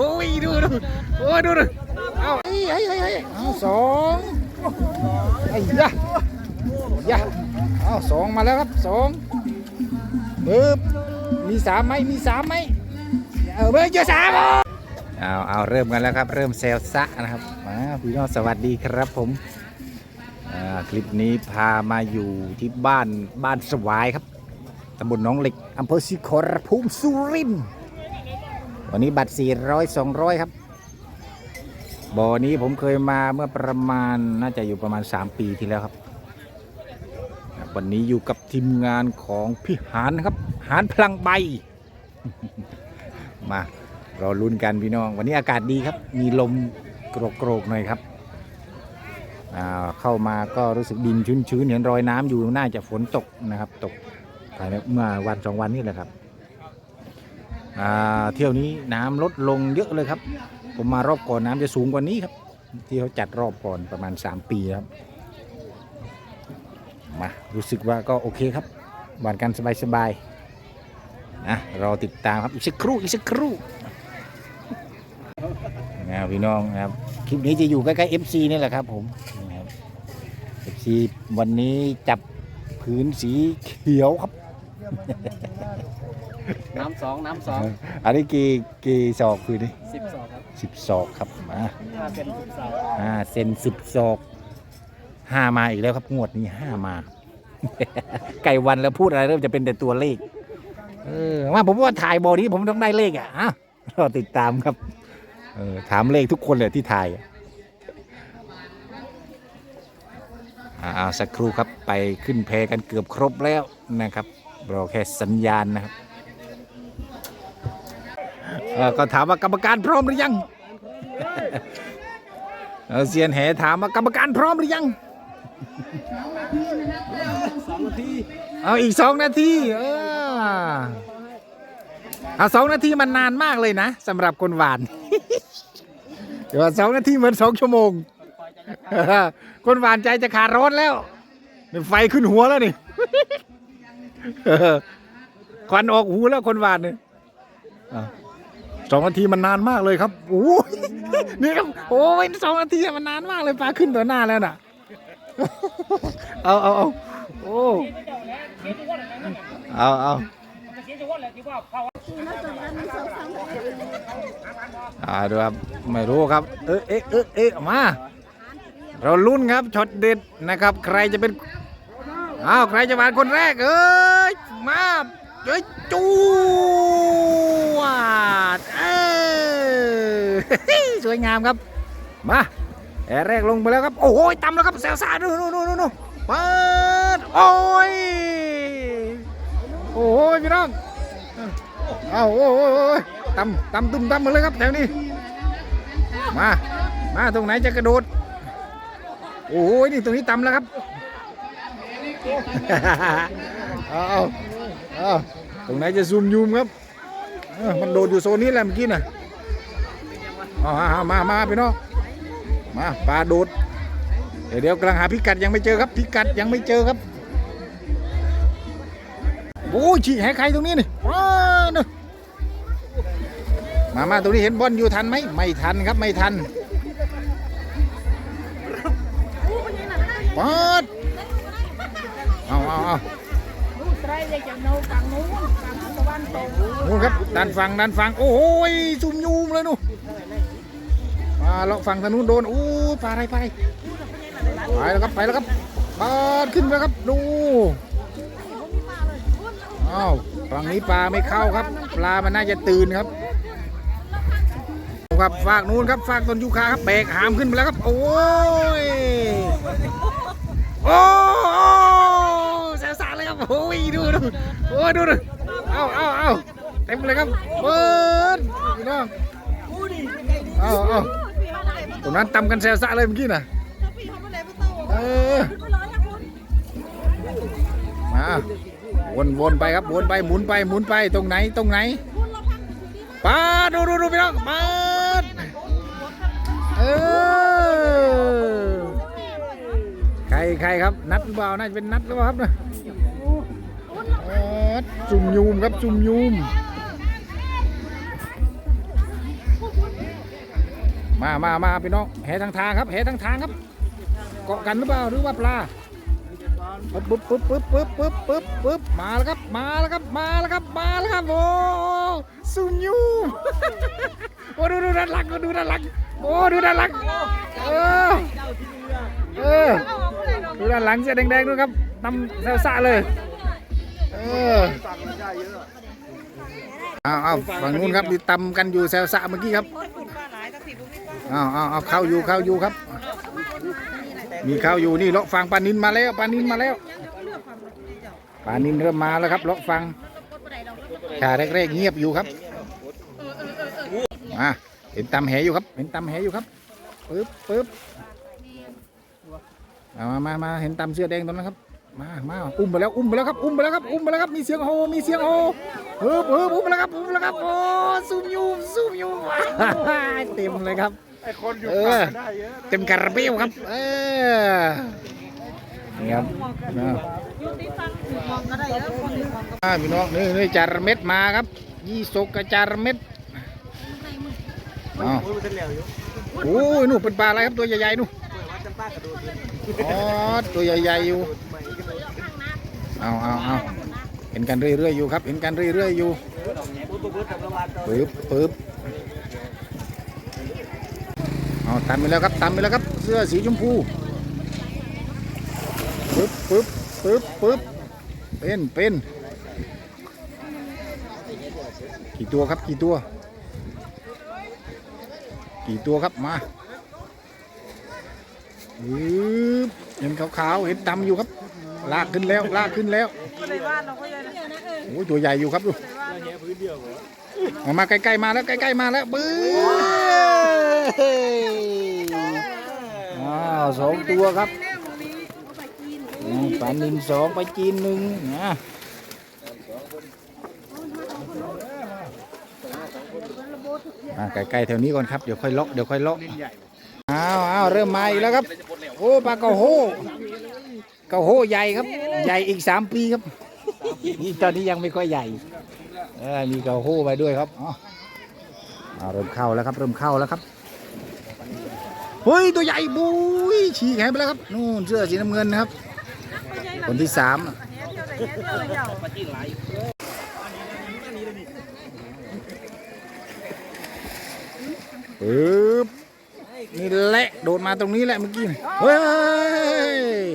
โอ้ยดูดูโอ้ยดูดูเอาไอ้ไอ้ไอ้ไอ้เอาสองไอ้ยะยะเอาสองมาแล้วครับสองปึ๊บมีสามไหมมีสามไหมเออเบอร์เจอสามเอาเอาเริ่มกันแล้วครับ เริ่มเซลซะนะครับมาพี่น้องสวัสดีครับผมอ่าคลิปนี้พามาอยู่ที่บ้านบ้านสวายครับตำบลหนองเหล็กอำเภอสิขอรภูมิสุรินทร์ วันนี้บัตร 400 200 ครับ บ่อนี้ผมเคยมาเมื่อประมาณน่าจะอยู่ประมาณ 3 ปีที่แล้วครับ วันนี้อยู่กับทีมงานของพี่หานครับ หานพลังใบ มารอลุ้นกันพี่น้อง วันนี้อากาศดีครับ มีลมโกรกๆหน่อยครับอ่าเข้ามาก็รู้สึกดินชื้นๆเห็นรอยน้ำอยู่น่าจะฝนตกนะครับ ตกภายในเมื่อวันสองวันนี้แหละครับ เที่ยวนี้น้ำลดลงเยอะเลยครับ ผมมารอบก่อนน้ำจะสูงกว่านี้ครับ ที่เขาจัดรอบก่อนประมาณ 3 ปีครับมารู้สึกว่าก็โอเคครับหวานกันสบายๆนะรอติดตามครับอีกสักครู่อีกสักครู่นะพี่น้องนะครับคลิปนี้จะอยู่ใกล้ๆ FC นี่แหละครับผมนะครับ FC วันนี้จับผืนสีเขียวครับ น้ำสองน้ำสองอันนี้กี่กี่ศอกคือนี่สิบสองครับสิบศอกครับมาห้าเป็นสิบสองห้าเซนสิบศอกห้ามาอีกแล้วครับงวดนี้ห้ามา ไก่วันแล้วพูดอะไรเริ่มจะเป็นแต่ตัวเลขเออว่าผมว่าถ่ายบอนี้ผมต้องได้เลขอะอะรอติดตามครับเออถามเลขทุกคนเลยที่ถ่ายอะอ่าเอาสักครู่ครับไปขึ้นแพกันเกือบครบแล้วนะครับรอแค่สัญญาณนะครับเอ่อ ก็ถามว่ากรรมการพร้อมหรือยังเออเซียนแหถามว่ากรรมการพร้อมหรือยังสองนาทีเอาอีกสองนาทีเออเอาสองนาทีมันนานมากเลยนะสำหรับคนหวาน เดี๋ยวสองนาทีเหมือนสองชั่วโมง คนหวานใจจะขาดร้อนแล้วไฟขึ้นหัวแล้วนี่ควันออกหูแล้วคนหวานเนี่ย สองนาทีมันนานมากเลยครับโอ้ยนี่ครับโอ้ยสองนาทีมันนานมากเลยปลาขึ้นต่อหน้าแล้วน่ะ เอาเอาเอาโอ้เอาเอาอ่าดูครับไม่รู้ครับ เอ๊ะเอ๊ะเอ๊ะเอ๊ะมา เราลุ้นครับช็อตเด็ดนะครับ ใครจะเป็นอ้าวใครจะมาคนแรกเอ้ยมา เอ้ยจูวดเออสวยงามครับ มาแอร์แรกลงไปแล้วครับ โอ้โหต่ำแล้วครับแซวซ่าดูนู่นนู่นเปิดโอ้ยโอ้โหพี่น้องเอาโอ้โหต่ำต่ำตุ้มต่ำมาเลยครับแถวนี้ มา มาตรงไหนจะกระโดด โอ้ยนี่ตรงนี้ต่ำแล้วครับเอา อาเอาตรงไหนจะซูมยูมครับมันโดดอยู่โซนนี้แหละเมื่อกี้น่ะเอามามาพี่น้องมาปลาโดดเดี๋ยวเดี๋ยวกำลังหาพิกัดยังไม่เจอครับ พิกัดยังไม่เจอครับโอ้ยฉีกแหใครตรงนี้นี่ว้าเนมามาตรงนี้เห็นบอลอยู่ทันไหมไม่ทันครับไม่ทันปอดเอาเอาเอา ไตรเลยจะโนฝั่งนู้นฝั่งตะวันตกนู่นครับด้านฝั่งด้านฝั่งโอ้ยซุ่มยูมเลยนู่นมาเลาะฝั่งทางนู้นโดนอู้ปลาอะไรไปไปแล้วครับไปแล้วครับปลาขึ้นไปครับดูอ้าวฝั่งนี้ปลาไม่เข้าครับ ปลามันน่าจะตื่นครับครับฝากนู้นครับฝากต้นยูคาครับเบรกหามขึ้นไปแล้วครับ โอ้ยโอ้ โอ้ยดูดูโอ้ดูดูเอาเอาเอาเต็มเลยครับเปิดพี่น้องเอาเอาตรงนั้นตำกันแซวสะเลยเมื่อกี้น่ะเออมาวนวนไปครับวนไปหมุนไปหมุนไปตรงไหนตรงไหนป้าดูดูดูพี่น้องปาดเออใครใครครับ นัดหรือเปล่าน่าจะเป็นนัดหรือเปล่าครับนะเอิ้น จุ่มยูมครับจุ่มยูม มามามาพี่น้องแหทางทางครับแหทางทางครับ เกาะกันหรือเปล่าหรือว่าปลาปึ๊บปึ๊บปึ๊บปึ๊บปึ๊บปึ๊บปึ๊บปึ๊บมาแล้วครับมาแล้วครับมาแล้วครับมาแล้วครับโอ้ซุนยูมโอ้ดูดูด้านหลังดูด้านหลังโอ้ดูด้านหลังเออเออดูด้านหลังเสื้อแดงๆด้วยครับนำแซวซะเลย เอาเอาฝั่งนู้นครับมีตำกันอยู่แซวซะเมื่อกี้ครับเอาเอาเอาเข้าอยู่เข้าอยู่ครับ มีข้าวอยู่นี่เลาะฟังปลานินมาแล้วปลานินมาแล้วปลานินเริ่มมาแล้วครับเลาะฟังชาแรกๆเงียบอยู่ครับมาเห็นตำแหอยู่ครับ เห็นตำแหอยู่ครับปึ๊บปึ๊บมามามาเห็นตำเสื้อแดงตรงนั้นครับ มามาอุ้มไปแล้วอุ้มไปแล้วครับอุ้มไปแล้วครับอุ้มไปแล้วครับมีเสียงโฮมีเสียงโฮเฮ้บเฮ้บอุ้มไปแล้วครับอุ้มไปแล้วครับโอ้ซูมยูมซูมยูมเต็มเลยครับไอ้คนอยู่เออเต็มกระเบียวครับเออนี่ครับนะอ่าพี่น้องนี่นี่จารเม็ดมาครับยี่สกกับจารเม็ดอ้าวโอ้ยมันจะเหลวอยู่โอ้ยนู่นเป็นปลาอะไรครับตัวใหญ่ๆนู่น โอ๋อตัวใหญ่ๆอยู่ เอาเอาเอาเห็นกันเรื่อยๆอยู่ครับ เห็นกันเรื่อยๆอยู่ปึ๊บปึ๊บเอาตามไปแล้วครับตามไปแล้วครับ เสื้อสีชมพูปึ๊บปึ๊บปึ๊บปึ๊บเป็นเป็นกี่ตัวครับกี่ตัว กี่ตัวครับมา เห็นขาวๆเห็นดำอยู่ครับ ลากขึ้นแล้วลากขึ้นแล้วโอ้ยตัวใหญ่อยู่ครับดูเอามาใกล้ๆมาแล้วใกล้ๆมาแล้วบื้ออ้าวสองตัวครับอืมปลานินสองปลาจีนหนึ่งนะอ่าใกล้ๆแถวนี้ก่อนครับ เดี๋ยวค่อยเลาะเดี๋ยวค่อยเลาะ อ้าวอ้าวเริ่มมาอีกแล้วครับ โอ้ปลากระโฮกระโฮใหญ่ครับ ใหญ่อีกสามปีครับนี่ตอนนี้ยังไม่ค่อยใหญ่เออมีเกาหู้ไปด้วยครับอ๋ออ่าเริ่มเข้าแล้วครับ เริ่มเข้าแล้วครับเฮ้ยตัวใหญ่บุยฉีกแขนไปแล้วครับนู่นเสื้อสีน้ำเงินนะครับ คนที่สามน่ะปึ๊บ นี่แหละโดดมาตรงนี้แหละเมื่อกี้เฮ้ย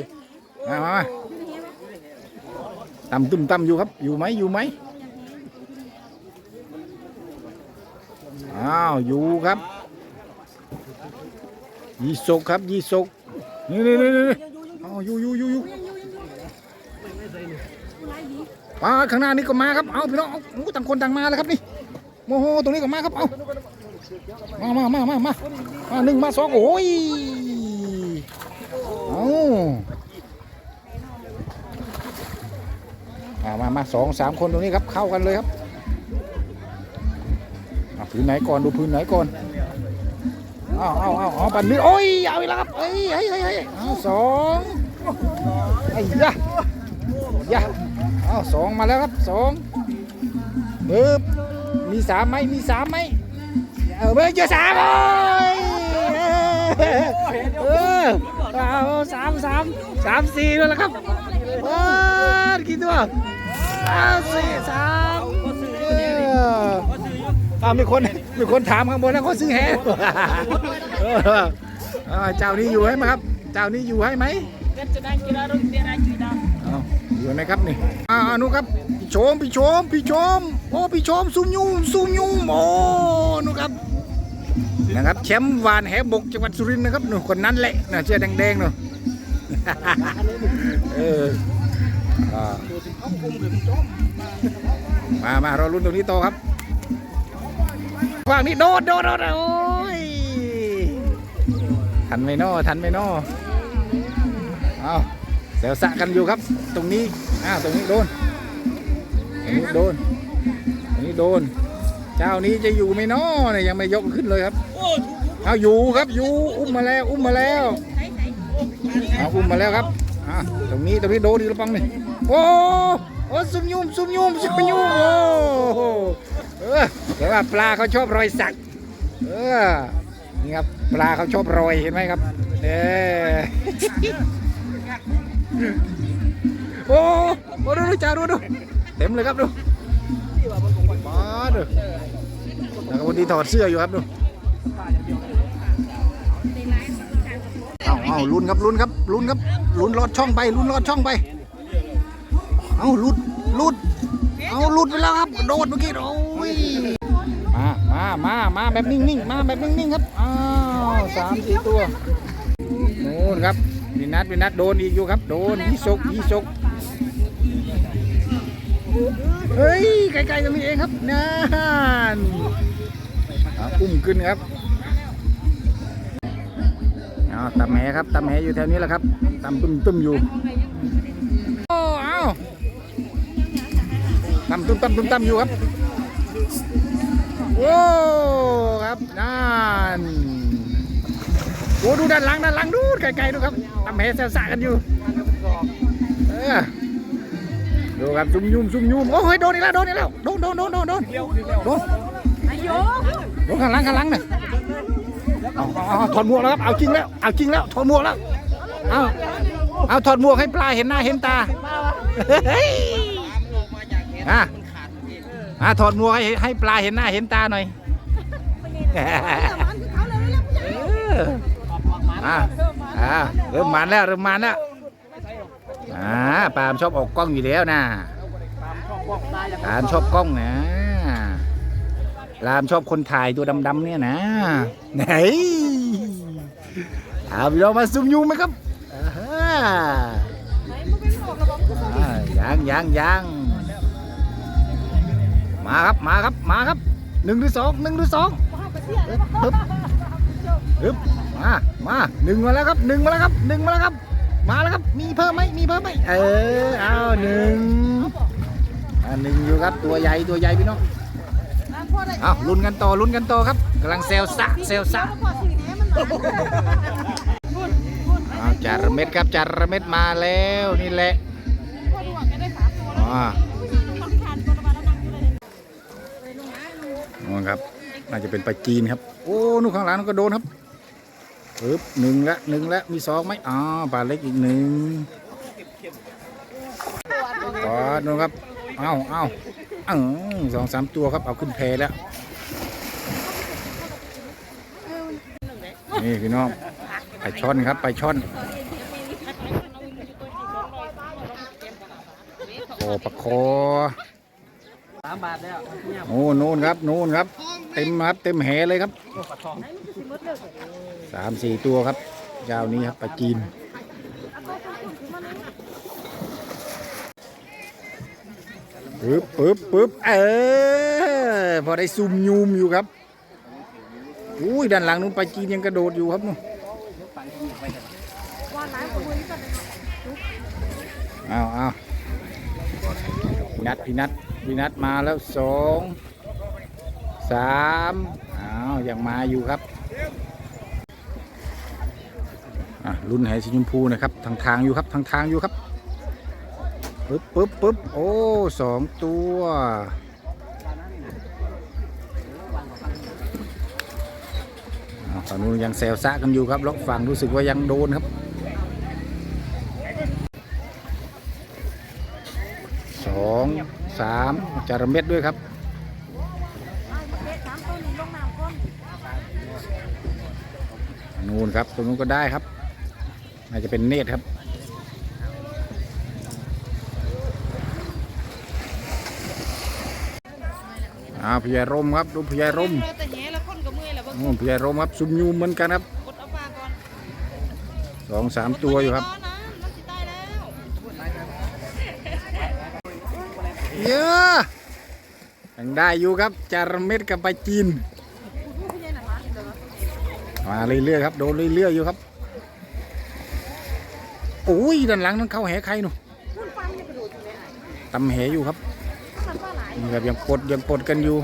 มามามาตำตุ่มตำอยู่ครับ อยู่ไหมอยู่ไหมอ้าวอยู่ครับยี่สกครับยี่สกนี่นี่นี่นี่อ้าวอยู่อยู่อยู่อยู่ปลาข้างหน้านี่ก็มาครับ เอาพี่น้องเอาโอ้ต่างคนต่างมาแล้วครับนี่โมโหตรงนี้ก็มาครับเอา มามามามามามาหนึ่งมาสองโอ้ยเอามามามาสองสามคนตรงนี้ครับเข้ากันเลยครับพื้นไหนก่อนดูพื้นไหนก่อนเอาเอาเอาเอาปันนี้โอ้ยเอาอีกแล้วครับเฮ้ยเฮ้ยเฮ้ยเอาสองไอ้ยะยะเอาสองมาแล้วครับสองปึ๊บมีสามไหมมีสามไหม เออเบอร์เจอสามเลยเออเอาสามสามสามสี่แล้วละครับเออกี่ตัวสามสี่สามเอออ้าวมีคนมีคนถามข้างบนนะเขาซื้อแฮะเออเออเจ้านี้อยู่ให้ไหมครับ เจ้านี้อยู่ให้ไหมเอยู่ไหมครับนี่อ่านุครับพี่ชมพี่ชมพี่ชมโอ้พี่ชมซุ่มยุ่มซุ่มยุ่มโอ้นูครับนะครับแชมป์วานแหบกจังหวัดสุรินทร์นะครับหนูคนนั้นแหละนะเสื้อแดงๆหนูเอออ่ามามาเราลุ้นตรงนี้โตครับว้างนี่โดดโดดโดดโอ้ยทันไหมนอทันไหมนอเอา เสียวสะกันอยู่ครับ ตรงนี้อ่าตรงนี้โดนตรงนี้โดนตรงนี้โดน เจ้านี้จะอยู่ไหมนอเนี่ยยังไม่ยกขึ้นเลยครับเอาอยู่ครับอยู่อุ้มมาแล้วอุ้มมาแล้วเอาอุ้มมาแล้วครับอ่าตรงนี้ตรงนี้โดนอีกระปังนึ่โอ้โอ้ซุ่มยุ่มซุ่มยุ่มซุ่มยุ่มโอ้เออแต่ว่าปลาเขาชอบรอยสักเออนี่ครับปลาเขาชอบโรยเห็นไหมครับเออ โอ้โหดูดูจ้าดูดูเต็มเลยครับดูมาดูแล้วก็วันนี้ถอดเสื้ออยู่ครับดูเอาเอาลุ้นครับลุ้นครับลุ้นครับลุ้นลอดช่องไปลุ้นลอดช่องไป เอาลุดลุดเอาลุดไปแล้วครับโดดเมื่อกี้โอ้ยมามามามาแบบนิ่งๆมาแบบนิ่งๆครับอ้าวสามสี่ตัวนู่นครับ วินัทวินัทโดนอีกอยู่ครับ โดนยี่สกยี่สกเฮ้ยไกลๆตรงนี้เองครับนั่นอุ้มขึ้นครับเอาตำแหครับตำแหอยู่แถวนี้แหละครับตำตุ้มๆอยู่โอ้เอาตำตุ้มตำตุ้มตำอยู่ครับโอ้ครับนั่น อ้ดูด้านหลังด้านหลังดูไกลๆดูครับตำแหแซวสะกันอยู่เออดูครับซุ่มยุ่มซุ่มยุ่มโอ้ยโดนอีกแล้วโดนอีกแล้วโดนโดนโดนโดนโดนโดนอายุโดนข้างหลังข้างหลังเนี่ยเอาเอาถอดหมวกแล้วครับเอาจริงแล้วเอาจริงแล้วถอดหมวกแล้วเอาเอาถอดหมวกให้ปลาเห็นหน้าเห็นตาเฮ้ยอะอะถอดหมวกให้ให้ปลาเห็นหน้าเห็นตาหน่อยเอออะอะเริ่มมันแล้วเริ่มมันแล้วอ่าปาล์มชอบออกกล้องอยู่แล้วนะปาล์มชอบกล้องนะปาล์มชอบคนถ่ายตัวดำๆเนี่ยนะไหนเอาพี่น้องมาซุ่มยูไหมครับอ่าฮะอ่ายังยังยังมาครับมาครับมาครับหนึ่งหรือสองหนึ่งหรือสองฮึบฮึบ มามาหนึ่งมาแล้วครับหนึ่งมาแล้วครับหนึ่งมาแล้วครับ มาแล้วครับ มีเพิ่มไหมมีเพิ่มไหมเออเอาหนึ่งอ่าหนึ่งอยู่ครับตัวใหญ่ตัวใหญ่พี่น้องเอาลุ้นกันต่อลุ้นกันต่อครับกำลังเซลสะเซลสะเอาจาระเม็ดครับจาระเม็ดมาแล้วนี่แหละอ๋อนู่นครับ น่าจะเป็นปลาจีนครับ โอ้นู่นข้างหลังนั่นก็โดนครับ ปึ๊บหนึ่งละหนึ่งละมีสองไหมอ๋อปลาเล็กอีกหนึ่งต่อนู่นครับเอ้าเอ้าเอาสองสามตัวครับเอาขึ้นแพแล้วนี่พี่น้องไปช่อนครับไปช่อนโอ้ปลาคอ สามบาทแล้วเนี่ยโอ้นู่นครับนู่นครับ เต็มครับเต็มแหเลยครับสามสี่ตัวครับเจ้านี้ครับปลาจีนปึ๊บปึ๊บปึ๊บเออพอได้ซุ่มยูมอยู่ครับอุ้ยด้านหลังนู้นปลาจีนยังกระโดดอยู่ครับนู่นเอาเอาพี่นัดพี่นัด พี่นัดมาแล้วสองสามอ้าวยังมาอยู่ครับอะรุ่นไหสีชมพูนะครับ ทางทางอยู่ครับ ทางทางอยู่ครับปึ๊บปึ๊บปึ๊บโอ้สองตัวอะฝั่งนู้นยังแซวซะกันอยู่ครับแล้วฝั่งรู้สึกว่ายังโดนครับ สามจาระเม็ดด้วยครับนู่นครับตรงนู้นก็ได้ครับน่าจะเป็นเนตรครับอ่าพญายร่มครับดูพญายร่มเราแต่แหแล้วคนก็เมื่อยแล้วบางนู่นพญายร่มครับซุ่มยูมเหมือนกันครับกดเอาปลาก่อนสองสามตัวอยู่ครับ ยังได้อยู่ครับจารเม็ดกับไปจีน มาเรื่อยๆครับโดนเรื่อยๆอยู่ครับโอ้ยด้านหลังนั้นเข้าแหใครหนูตำแหอยู่ครับนี่ครับยังปดยังปดกันอยู่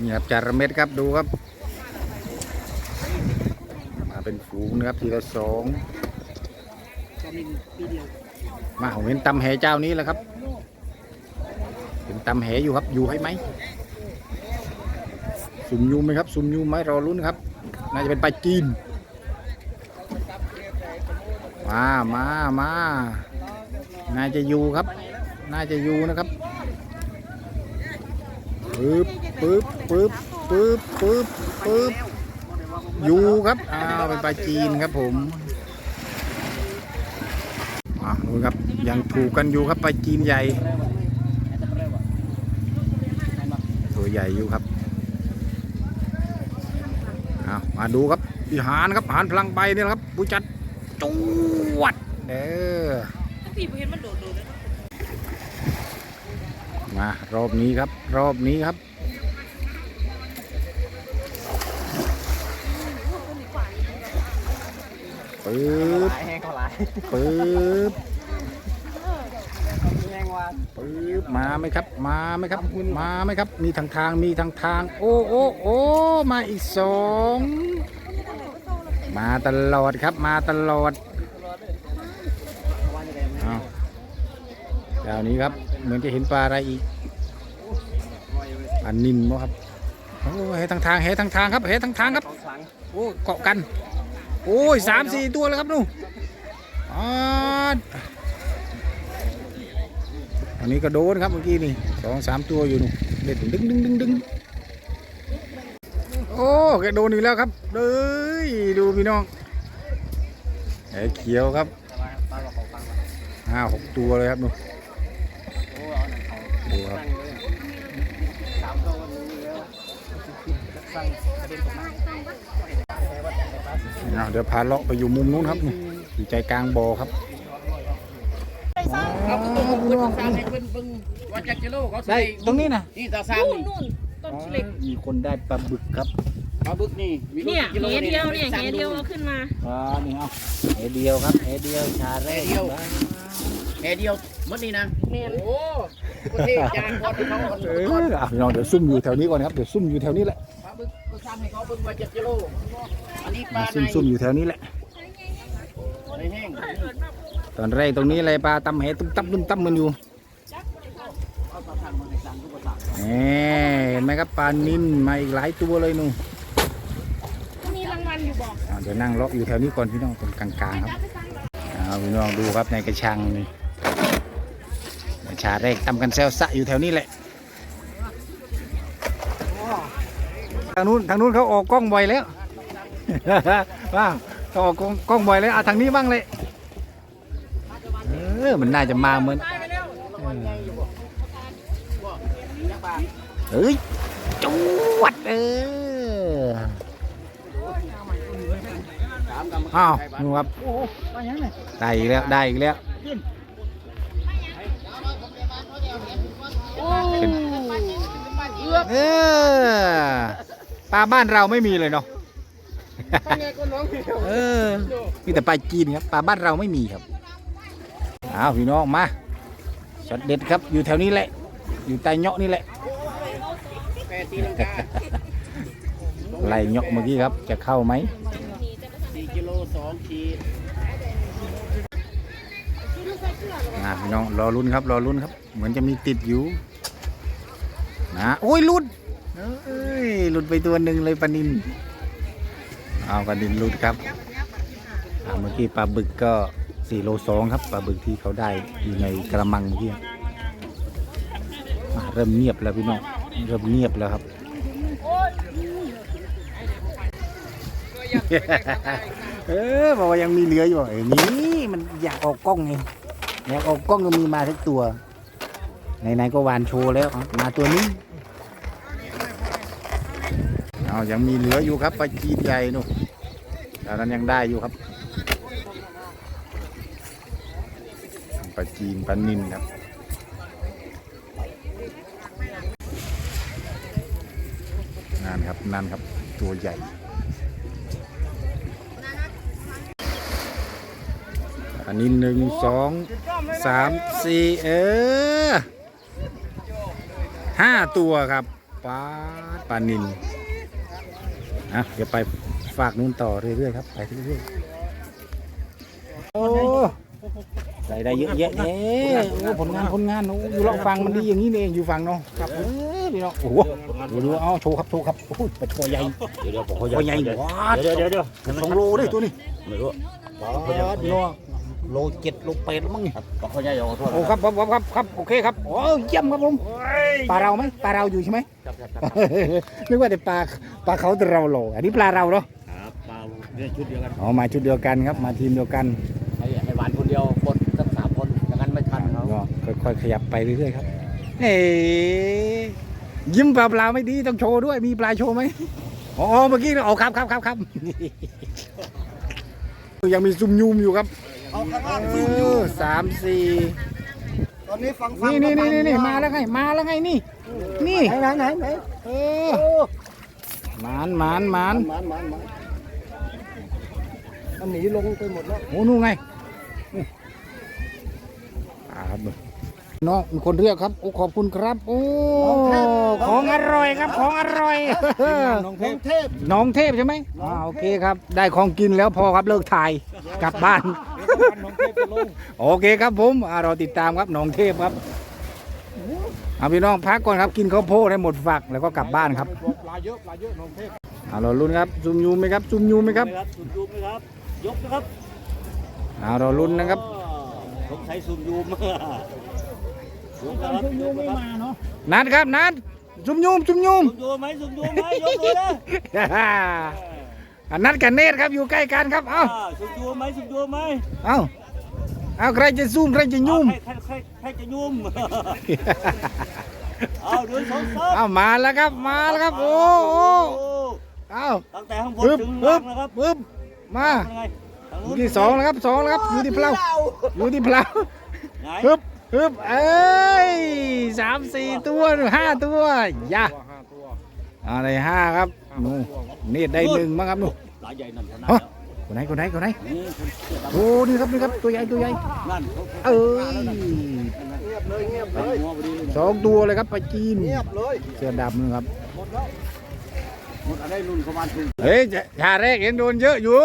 นี่ครับจาระเม็ดครับดูครับ มาเป็นฝูงนะครับทีละสอง มีปีเดียวมาผมเห็นตำแหเจ้านี้แหละครับ เห็นตำแหอยู่ครับ อยู่ให้ไหมซุ่มยูไหมครับซุ่มยูไหมรอลุ้นครับ น่าจะเป็นปลาจีน มา มา มา น่าจะอยู่ครับ น่าจะอยู่นะครับปึ๊บปึ๊บปึ๊บปึ๊บปึ๊บปึ๊บอยู่ครับ อ้าว เป็นปลาจีนครับผม ดูครับยังถูกกันอยู่ครับปลาจีนใหญ่ ตัวใหญ่อยู่ครับเอามาดูครับอีหานครับหานพลังใบนี่แหละครับผู้จัดจวดเด้อพี่เห็นมันโดดโดดมารอบนี้ครับ รอบนี้ครับปึ๊บหลายแห้งก็หลายปึ๊บแห้งว่า ปึ๊บมาไหมครับ มาไหมครับ มาไหมครับ มีทางทางมีทางทาง โอ้โอ้โอ้มาอีกสองมาตลอดครับ มาตลอดเอาคราวนี้ครับ เหมือนจะเห็นปลาอะไรอีกปลานินมั้งครับโอ้เฮทางทางเฮทางทางครับเฮทางทางครับของสังโอ้เกาะกัน โอ้ยสามสี่ตัวเลยครับนู่นอ๋อ อันนี้ก็โดนครับเมื่อกี้นี่สองสามตัวอยู่นู่นเด็ดดึงดึงดึงดึงโอ้แกโดนอีกแล้วครับเด้ยดูพี่น้องไอ้เขียวครับห้าหกตัวเลยครับนู่นเอาหนังเขาดูครับสั่งเลยสามตัวมันมีแล้วสั่งกระเด็นตกมาเอาเดี๋ยวพาเลาะไปอยู่มุมนู้นครับนี่อยู่ใจกลางบ่อครับ ตัวมึงตัวสามให้เพิ่นเบิ่งว่าจักกิโลเขาได้ตรงนี้นะนี่ตาสามนู่นนี่นู่นต้นเล็กมีคนได้ปลาบึกครับปลาบึกนี่มีเนี่ยกิโลเฮเดียวเนี่ยเฮเดียวเอาขึ้นมาอ่านี่เอาเอเดียวครับเอเดียวชาแรกเดียวแค่เดียวหมดนี่นะแม่นโอ้ประเทศจานพอดเขาเอออะพี่น้องเดี๋ยวซุ่มอยู่แถวนี้ก่อนครับเดี๋ยวซุ่มอยู่แถวนี้แหละปลาบึกตัวสามให้เขาเบิ่งว่าจักกิโลอันนี้ปลาซุ่มซุ่มอยู่แถวนี้แหละในแห้งต อนแรกตรงนี้เลยปลาตำแหตุ้มตั้มตุ้มตั้มมันอยู่เอาปลาทางมันในสั่งทุกปลาแหมเห็นไหมครับปลานิ่นมาอีกหลายตัวเลยนู่นมีรางวัลอยู่บอกอะเดี๋ยวนั่งเลาะอยู่แถวนี้ก่อนพี่น้องตรงกลางๆครับเอาพี่น้องดูครับในกระชังนี่ชาแรกตำกันแซวสะอยู่แถวนี้แหละทางนู้นทางนู้นเขาออกกล้องบ่อยแล้วว้าวเขาออกกล้องกล้องบ่อยแล้วอะทางนี้บ้างเลยเออ มันน่าจะมาเหมือนเฮ้ยจวดเออสามกำอ้าวดูครับโอ้ปลาหยังไงได้อีกแล้วได้อีกแล้วเป็นเออปลาบ้านเราไม่มีเลยเนาะปลาไงก็น้องเดียวเออมีแต่ปลาจีนครับปลาบ้านเราไม่มีครับ อ้าวพี่น้องมาช็อตเด็ดครับอยู่แถวนี้แหละ อยู่ใต้เงาะนี่แหละแปดตีลังกาไล่เงาะเมื่อกี้ครับจะเข้าไหมสี่กิโลสองขีดนะพี่น้องรอลุ้นครับรอลุ้นครับ เหมือนจะมีติดอยู่นะโอ้ยหลุดเอ้ยหลุดไปตัวหนึ่งเลยปลานินเอาปลานินหลุดครับอ่าเมื่อกี้ปลาบึกก็ สี่โลสองครับปลาบึกที่เขาได้อยู่ในกระมังเมื่อกี้อ่าเริ่มเงียบแล้วพี่น้องเริ่มเงียบแล้วครับ เออบอกว่ายังมีเหลืออยู่บอกเอ้ยนี่มันอยากออกกล้องไงอยากออกกล้องก็มีมาสักตัวไหนๆก็วานโชว์แล้วเอามาตัวนี้เอายังมีเหลืออยู่ครับปลาจีนใหญ่นู่นตอนนั้นยังได้อยู่ครับ ลาจีนปลานินครับนั่นครับนั่นครับตัวใหญ่อันนี้หนึ่งสองสามสี่เออห้าตัวครับปลาปลานินอะเดี๋ยวไปฝากนู้นต่อเรื่อยๆครับ ไปเรื่อยๆ ได้ได้เยอะแยะเด้โอ้ผลงานผลงานโอ้อยู่ลองฟังมันดีอย่างนี้นี่เองอยู่ฟังเนาะครับเออพี่น้องโอ้โหดูดูเอาโชว์ครับโชว์ครับโอ้ยปลาตัวใหญ่เดี๋ยวเดี๋ยวผมปลาเขาใหญ่ว้าดเดี๋ยวเดี๋ยวเดี๋ยวสองโลด้วยตัวนี้ไม่รู้ว้าดพี่น้องโลเจ็ดโลแปดแล้วมั้งนี่บอกเขาใหญ่ขอโทษโอ้ครับครับครับครับครับโอเคครับโอ้เยี่ยมครับผมปลาเราไหมปลาเราอยู่ใช่ไหมครับครับนึกว่าแต่ปลาปลาเขาแต่เราโลอันนี้ปลาเราเนาะครับเปล่าเรื่องชุดเดียวกันอ๋อมาชุดเดียวกันครับมาทีมเดียวกัน อยๆขยับไปเรื่อยๆครับเอ้ยยิ้มเปล่าๆไม่ดีต้องโชว์ด้วยมีปลาโชว์ไหมอ๋อเมื่อกี้นะอ๋อครับครับครับครับยังมีซุ่มยุมอยู่ครับเอาข้างล่างเอซูมอยู่อสามสี่ตอนนี้ฟังฟังนี่นี่นี่นี่นี่มาแล้วไงมาแล้วไงนี่ นี่ไหนไหนไหนเออหมานหมานหมานมันมันมันมันหนีลงไปหมดแล้วโอ้นู่นไงอู้อ่าครับ น้องมีคนเรียกครับโอ้ขอบคุณครับ โอ้ของอร่อยครับของอร่อยน้องเทพน้องเทพใช่ไหมอ่าโอเคครับ ได้ของกินแล้วพอครับเลิกถ่ายกลับบ้านโอเคครับผมอ่าเราติดตามครับน้องเทพครับเอาพี่น้องพักก่อนครับกินข้าวโพดให้หมดฝักแล้วก็กลับบ้านครับปลาเยอะปลาเยอะน้องเทพเอาเราลุ้นครับซุ่มยูมไหมครับซุ่มยูมไหมครับซุ่มยูมไหมครับยกนะครับเอาเราลุ้นนะครับผมใช้ซุ่มยูมยก นะครับซุ่มยูมไม่มาเนาะนัดครับนัดซุ่มยูมซุ่มยูมซุ่มยูมไหมซุ่มยูมไหมยกเลยนะอะนัดกับเนตรครับอยู่ใกล้กันครับเอ้าอ่าซุ่มยูมไหมซุ่มยูมไหมเอ้าเอาใครจะซุ่มใครจะยุ่มใครใครใครจะยุ่มเอาเดือนสองสามเอามาแล้วครับมาแล้วครับโอ้โอ้เอาตั้งแต่ข้างบนปึ๊บถึงปึ๊ล่าบงนะครับปึ๊บมาเป็นไงทางนู้นที่สองแล้วครับสองแล้วครับอยู่ที่เพลาอยู่ที่เพลาไงปึ๊บ ปึ๊บเอ้ยสามสี่ตัวห้าตัวยะอะไรห้าครับนู่นเนตรได้หนึ่งมั้งครับนู่นหลายใหญ่นั่นชนะฮะแล้วคนไหนคนไหนคนไหนนี่คนเสื้อดำโอ้นี่ครับนี่ครับตัวใหญ่ตัวใหญ่นั่นเขาเอ้ยเงียบเลยเงียบไปเลยหัวพอดีเลยสองตัวเลยครับปลาจีนเงียบเลยเสื้อดำนะครับหมดแล้วหมดอะไรรุ่นประมาณถึงเฮ้ยชาแรกเห็นโดนเยอะอยู่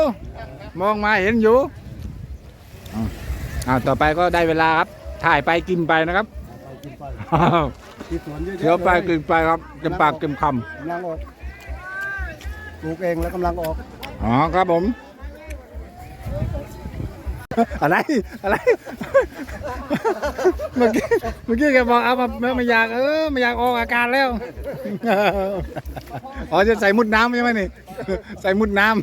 มองมาเห็นอยู่อ้าวอ้าวต่อไปก็ได้เวลาครับ ถ่ายไปกินไปนะครับอ้าวที่สวนเยอะเที่ยวไปกินไปครับเต็มปากเต็มคกำลังออกปลูกเองแล้วกำลังออกำอ๋อครับผม อะไรอะไรเมื่อกี้เมื่อกี้แกบอกเอามาไม่ไม่อยากเออไม่อยากออกอาการแล้วอ๋อจะใส่มุดน้ำใช่ไหมนี่ใส่มุดน้ำ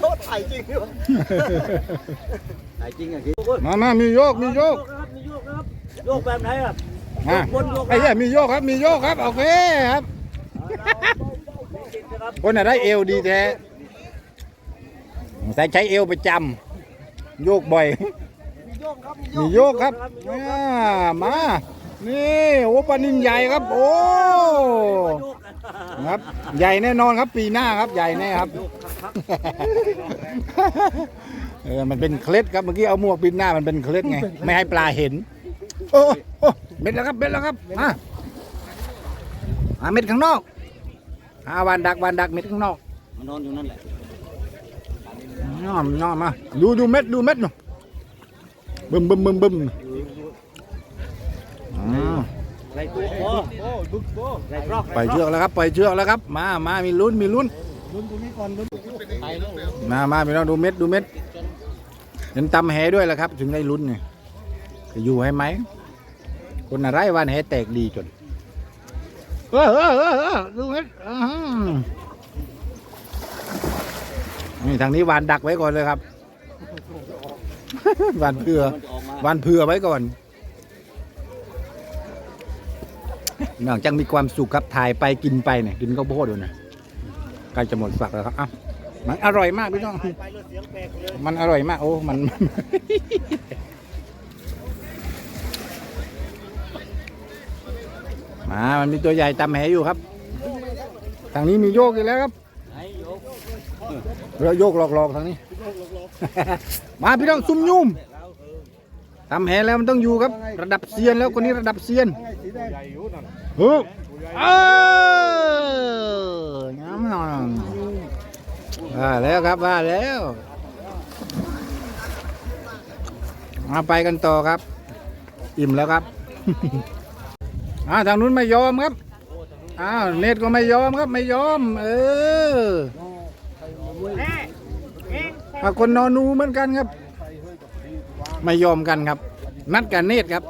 โทษถ่ายจริงด้วยไหนจริงอะคิดมามามีโยกมีโยกนะครับมีโยกนะครับโยกแบบไหนครับมาบนโยกไอ้เหี้ยมีโยกครับมีโยกครับโอเคครับนะครับคนน่ะได้เอวดีแท้ ใส่ใช้เอวประจำโยกบ่อยมีโยกครับมีโยกครับอ่ามา นี่โอ้ปลานินใหญ่ครับ โอ้ครับ ใหญ่แน่นอนครับปีหน้าครับ ใหญ่แน่ครับเออมันเป็นเคล็ดครับเมื่อกี้เอาหมวกปิดหน้ามันเป็นเคล็ดไง ไม่ให้ปลาเห็น โอ้โอ้เม็ดแล้วครับเม็ดแล้วครับมามาเม็ดข้างนอกอาวันดักวันดักเม็ดข้างนอก มันนอนอยู่นั่นแหละ น้อมน้อมมาดูดูเม็ดดูเม็ดหนูบึมบึมบึมบึมอ๋อไรตัวโอ้โอ้บึกโอ้ไรกรอกไปเชือกแล้วครับไปเชือกแล้วครับ มามามีลุ้นมีลุ้นลุ้นตรงนี้ก่อนลุ้นมามาพี่น้องดูเม็ดดูเม็ดเห็นตำแหด้วยแล้วครับ ถึงได้ลุ้นไงจะอยู่ให้ไหม คนอะไรวันแหแตกดีจนเออเออเออเออดูเม็ดอื้อหือ นี่ทางนี้วานดักไว้ก่อนเลยครับ วานเพื่อมันจะออกมานเผื่อไว้ก่อนนอกจากมีความสุขครับถ่ายไปกินไปเนี่ยกินข้าวโพดอยู่นะใกล้จะหมดฝักแล้วครับอ้าวมันอร่อยมากพี่น้อง มันอร่อยมากโอ้ มัน มา มันมีตัวใหญ่ตำแหอยู่ครับ ทางนี้มีโยกอีกแล้วครับ เราโยกหลอกๆทางนี้ มาพี่น้องซุ่มยุ่มทำแหแล้วมันต้องอยู่ครับ ระดับเซียนแล้วคนนี้ระดับเซียนเฮ้ยเออน้ำหน่อยว่าแล้วครับว่าแล้วมาไปกันต่อครับ อิ่มแล้วครับอ่าทางนู้นไม่ยอมครับอ้าวเน็ตก็ไม่ยอมครับไม่ยอม เออ คนนอนูเหมือนกันครับ ไม่ยอมกันครับ นัดกันเนตรครับ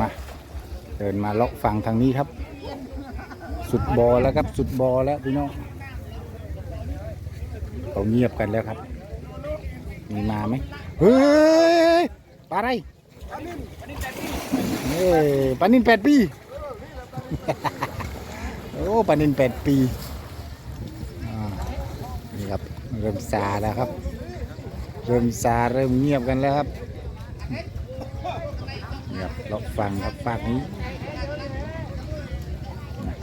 มาเดินมาเลาะฝั่งทางนี้ครับ สุดบอแล้วครับ สุดบอแล้วพี่น้องเขาเงียบกันแล้วครับ มีมาไหมเฮ้ยปลาอะไรเฮ้ยปลานินแปดปีโอ้ปลานินแปดปีอ่านี่ครับ เริ่มซาแล้วครับ เริ่มซาเริ่มเงียบกันแล้วครับเงียบเลาฟังครับฝากนี้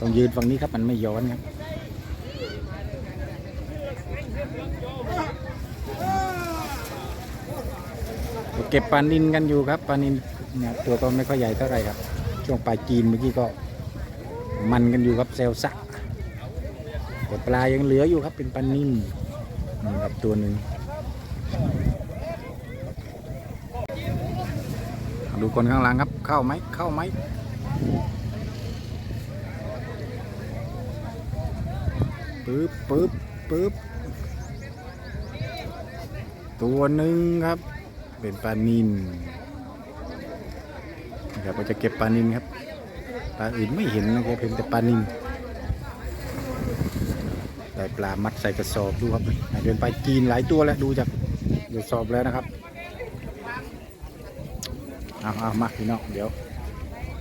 ต้องยืนฝั่งนี้ครับมันไม่ย้อนครับเก็บปลานินกันอยู่ครับปลานินเนี่ยตัวก็ไม่ค่อยใหญ่เท่าไหร่ครับช่วงปลายจีนเมื่อกี้ก็ มันกันอยู่ครับเซลซักแต่ปลายังเหลืออยู่ครับเป็นปลานิ่ม นี่ครับตัวหนึ่งดูคนข้างหลังครับ เข้าไหมเข้าไหมปึ๊บปึ๊บปึ๊บตัวหนึ่งครับ เป็นปลานินนะครับเราจะเก็บปลานินครับปลาอื่นไม่เห็นนะครับเห็นแต่ปลานิน ปลามัดใส่กระสอบดูครับเดินไปจีนหลายตัวแล้วดูจากกระสอบแล้วนะครับเอาเอามาพี่น้องเดี๋ยว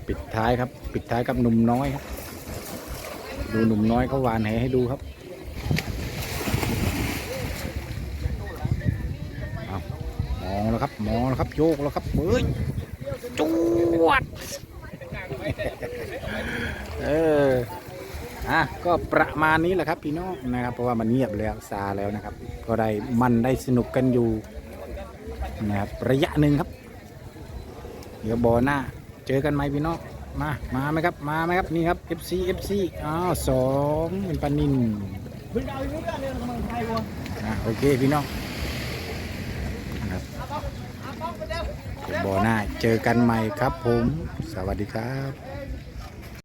ปิดท้ายครับ ปิดท้ายกับหนุ่มน้อยครับดูหนุ่มน้อยเขาหวานแหให้ดูครับมองแล้วครับมองแล้วครับโยกแล้วครับเฮ้ยจวดเออ อะก็ประมาณนี้แหละครับพี่น้องนะครับ เพราะว่ามันเงียบแล้วซาแล้วนะครับ ก็ได้มันได้สนุกกันอยู่นะครับระยะหนึ่งครับ เดี๋ยวบอหน้า เจอกันไหมพี่น้องมามาไหมครับมาไหมครับนี่ครับ FC FC อ้าวสองเป็นปานินอะโอเคพี่น้องนะครับเดี๋ยวบอหน้าเจอกันใหม่ครับผม สวัสดีครับ